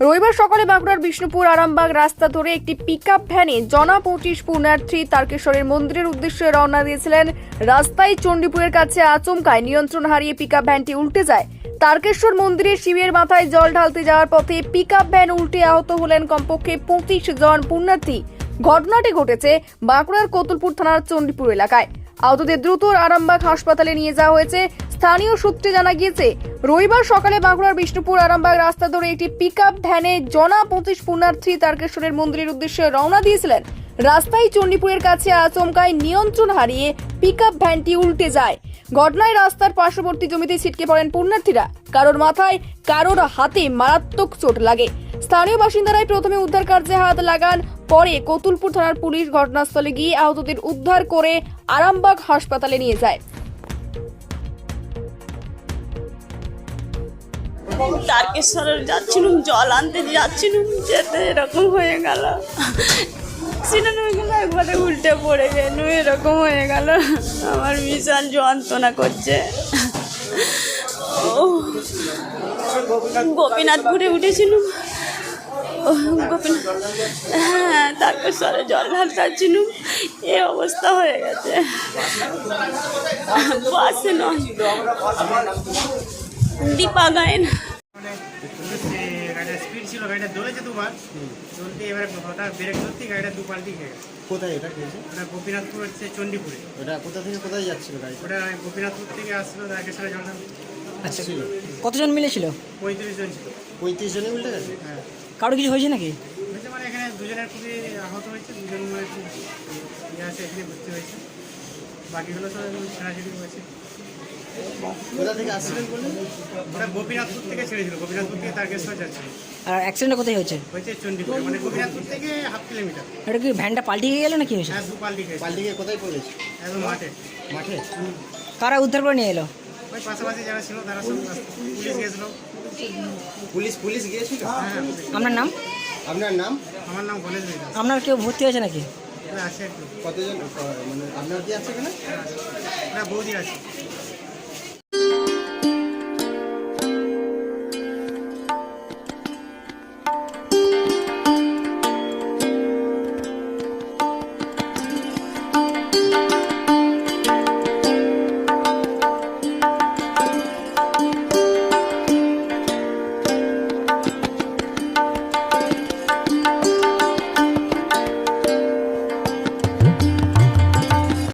রবিবার সকালে বাঁকুড়ার বিষ্ণুপুর আরামবাগ রাস্তা ধরে একটি পিকআপ ভ্যানে জনা পঁচিশ পুণ্যার্থী তারকেশ্বরের মন্দিরের উদ্দেশ্যে রওনা দিয়েছিলেন। রাস্তায় চণ্ডীপুরের কাছে আচমকায় নিয়ন্ত্রণ হারিয়ে পিকআপ ভ্যানটি উল্টে যায়। তারকেশ্বর মন্দিরে শিবের মাথায় জল ঢালতে যাওয়ার পথে পিকআপ ভ্যান উল্টে আহত হলেন কমপক্ষে পঁচিশ জন পুণ্যার্থী। ঘটনাটি ঘটেছে বাঁকুড়ার কোতুলপুর থানার চণ্ডীপুর এলাকায়। আহতদের দ্রুত আরামবাগ হাসপাতালে নিয়ে যাওয়া হয়েছে। স্থানীয় সূত্রে জানা গিয়েছে, রবিবার সকালে বাঁকুড়ার বিষ্ণুপুর আরামবাগ রাস্তা ধরে একটি পিকআপ ভ্যানে জনা পঁচিশ পুণ্যার্থী তারকেশ্বরের মন্দিরের উদ্দেশ্যে রওনা দিয়েছিলেন। রাস্তায় চণ্ডীপুরের কাছে আচমকায় নিয়ন্ত্রণ হারিয়ে পিকআপ ভ্যানটি উল্টে যায়। ঘটনায় রাস্তার পার্শ্ববর্তী জমিতে ছিটকে পড়েন পুণ্যার্থীরা। কারোর মাথায়, কারোর হাতে মারাত্মক চোট লাগে। স্থানীয় বাসিন্দারাই প্রথমে উদ্ধার কার্যে হাত লাগান, পরে কতুলপুর থানার পুলিশ ঘটনাস্থলে গিয়ে আহতদের উদ্ধার করে আরামবাগ হাসপাতালে নিয়ে যায়। তারকেশ্বরের যাচ্ছিলুম, জল আনতে যাচ্ছিলুম, যেতে এরকম হয়ে গেল। অ্যাক্সিডেন্ট হয়ে গেল একবারে উল্টে পড়ে গেল এরকম হয়ে গেল। আমার বিশাল যন্ত্রণা করছে। গোপীনাথপুরে উঠেছিলুম। ও, গোপীনাথ হ্যাঁ তারকেশ্বরে জল ঢালতে যাচ্ছিলুম এ অবস্থা হয়ে গেছে। বাসে নয়। দীপা গায়েন। স্পিড ছিল গাড়িটা দৌড়েছে দুবার চলতে এবারে হঠাৎ ব্রেক ধরতে গাড়িটা দু পাল্টি খেয়ে গেছে কোথায় এটা খেয়েছে? ওটা গোপীনাথপুর হচ্ছে চণ্ডীপুরে। ওটা কোথা থেকে কোথায় যাচ্ছিল গাড়ি ওটা গোপীনাথপুর থেকে আসছিল জলটা আচ্ছা কতজন মিলে ছিল পঁয়ত্রিশ জন ছিল। পঁয়ত্রিশ জনই উল্টে গেছে? হ্যাঁ। কারও কিছু হয়েছে নাকি? মানে এখানে দুজনের খুবই আহত হয়েছে দুজন মানে খুব ইয়ে আছে এখানে ভর্তি হয়েছে। বাকিগুলো সব ছেড়াছড়ি হয়েছে কোথা থেকে আসছিলেন বললেন? ওটা গোপীনাথপুর থেকে ছেড়েছিল গোপীনাথপুর থেকে তারকেশ্বর যাচ্ছিল। আর অ্যাক্সিডেন্ট কোথায় হয়েছে? হয়েছে চণ্ডীপুরে মানে গোপীনাথপুর থেকে হাফ কিলোমিটার। এটা কি ভ্যানটা পাল্টে গেল নাকি হয়েছে? হ্যাঁ পাল্টি খেয়েছে পাল্টি গিয়ে কোথায় পড়েছে? একদম মাঠে। মাঠে? কারা উদ্ধার করে নিয়ে এলো? ওই পাশাপাশি যারা ছিল তারা সব পুলিশ গেছিল। পুলিশ পুলিশ গিয়েছিল? হ্যাঁ আপনার নাম? আপনার নাম? আমার নাম কলেজ আপনার কেউ ভর্তি হয়েছে নাকি? কতজন? মানে আপনার কি আছে এখানে? না বৌদি আছে।